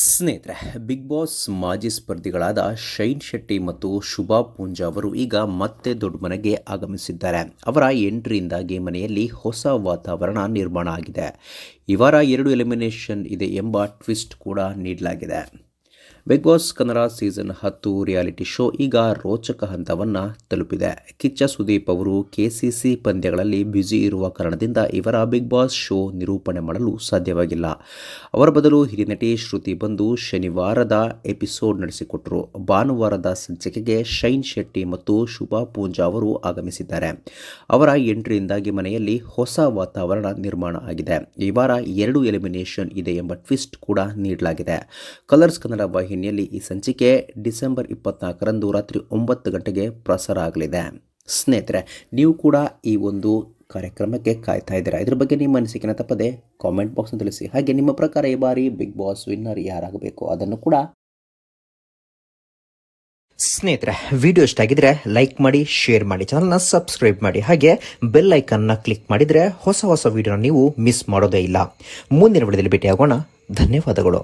ಸ್ನೇಹಿತರೆ big boss ಮಾಜಿ ಸ್ಪರ್ಧಿಗಳಾದ shine Shetty ಮತ್ತು ಶುಭಾ ಪೂಂಜಾ ಅವರು ಈಗ ಮತ್ತೆ ದೊಡ್ಡ ಮನೆಗೆ ಆಗಮಿಸಿದ್ದಾರೆ. ಅವರ ಎಂಟ್ರಿಯಿಂದಾಗಿ ಮನೆಯಲ್ಲಿ ಹೊಸ ವಾತಾವರಣ ನಿರ್ಮಾಣ ಆಗಿದೆ. ಇವರ ಎರಡು ಎಲಿಮಿನೇಷನ್ ಇದೆ ಎಂಬ ಟ್ವಿಸ್ಟ್ ಕೂಡ ನೀಡಲಾಗಿದೆ. ಬಿಗ್ ಬಾಸ್ ಕನ್ನಡ ಸೀಸನ್ ಹತ್ತು ರಿಯಾಲಿಟಿ ಶೋ ಈಗ ರೋಚಕ ಹಂತವನ್ನು ತಲುಪಿದೆ. ಕಿಚ್ಚ ಸುದೀಪ್ ಅವರು ಕೆಸಿಸಿ ಪಂದ್ಯಗಳಲ್ಲಿ ಬ್ಯುಸಿ ಇರುವ ಕಾರಣದಿಂದ ಇವರ ಬಿಗ್ ಬಾಸ್ ಶೋ ನಿರೂಪಣೆ ಮಾಡಲು ಸಾಧ್ಯವಾಗಿಲ್ಲ. ಅವರ ಬದಲು ಹಿರಿಯ ನಟಿ ಶ್ರುತಿ ಬಂದು ಶನಿವಾರದ ಎಪಿಸೋಡ್ ನಡೆಸಿಕೊಟ್ಟರು ಭಾನುವಾರದ ಸಂಚಿಕೆಗೆ ಶೈನ್ ಶೆಟ್ಟಿ ಮತ್ತು ಶುಭಾ ಪೂಂಜಾ ಅವರು ಆಗಮಿಸಿದ್ದಾರೆ. ಅವರ ಎಂಟ್ರಿಯಿಂದಾಗಿ ಮನೆಯಲ್ಲಿ ಹೊಸ ವಾತಾವರಣ ನಿರ್ಮಾಣ ಆಗಿದೆ. ಈ ವಾರ ಎರಡು ಎಲಿಮಿನೇಷನ್ ಇದೆ ಎಂಬ ಟ್ವಿಸ್ಟ್ ಕೂಡ ನೀಡಲಾಗಿದೆ. ಕಲರ್ಸ್ ಕನ್ನಡ ವಾಹಿನಿಯಲ್ಲಿ ಈ ಸಂಚಿಕೆ ಡಿಸೆಂಬರ್ ಇಪ್ಪತ್ನಾಲ್ಕರಂದು ರಾತ್ರಿ ಒಂಬತ್ತು ಗಂಟೆಗೆ ಪ್ರಸಾರ ಆಗಲಿದೆ ಸ್ನೇಹಿತರೆ, ನೀವು ಕೂಡ ಈ ಒಂದು ಕಾರ್ಯಕ್ರಮಕ್ಕೆ ಕಾಯ್ತಾ ಇದ್ದೀರಾ? ಇದ್ರ ಬಗ್ಗೆ ನಿಮ್ಮ ಅನಿಸಿಕೆನ ತಪ್ಪದೆ ಕಾಮೆಂಟ್ ಬಾಕ್ಸ್ನ ತಿಳಿಸಿ. ಹಾಗೆ ನಿಮ್ಮ ಪ್ರಕಾರ ಈ ಬಾರಿ ಬಿಗ್ ಬಾಸ್ ವಿನ್ನರ್ ಯಾರಾಗಬೇಕು? ಅದನ್ನು ಕೂಡ ಸ್ನೇಹಿತರೆ ವಿಡಿಯೋ ಇಷ್ಟ ಆಗಿದ್ರೆ ಲೈಕ್ ಮಾಡಿ ಶೇರ್ ಮಾಡಿ ಚಾನಲ್ನ ಸಬ್ಸ್ಕ್ರೈಬ್ ಮಾಡಿ. ಹಾಗೆ ಬೆಲ್ ಐಕನ್ನ ಕ್ಲಿಕ್ ಮಾಡಿದ್ರೆ ಹೊಸ ಹೊಸ ವಿಡಿಯೋನ ನೀವು ಮಿಸ್ ಮಾಡೋದೇ ಇಲ್ಲ. ಮುಂದಿನ ವಿಡಿಯೋದಲ್ಲಿ ಭೇಟಿಯಾಗೋಣ. ಧನ್ಯವಾದಗಳು.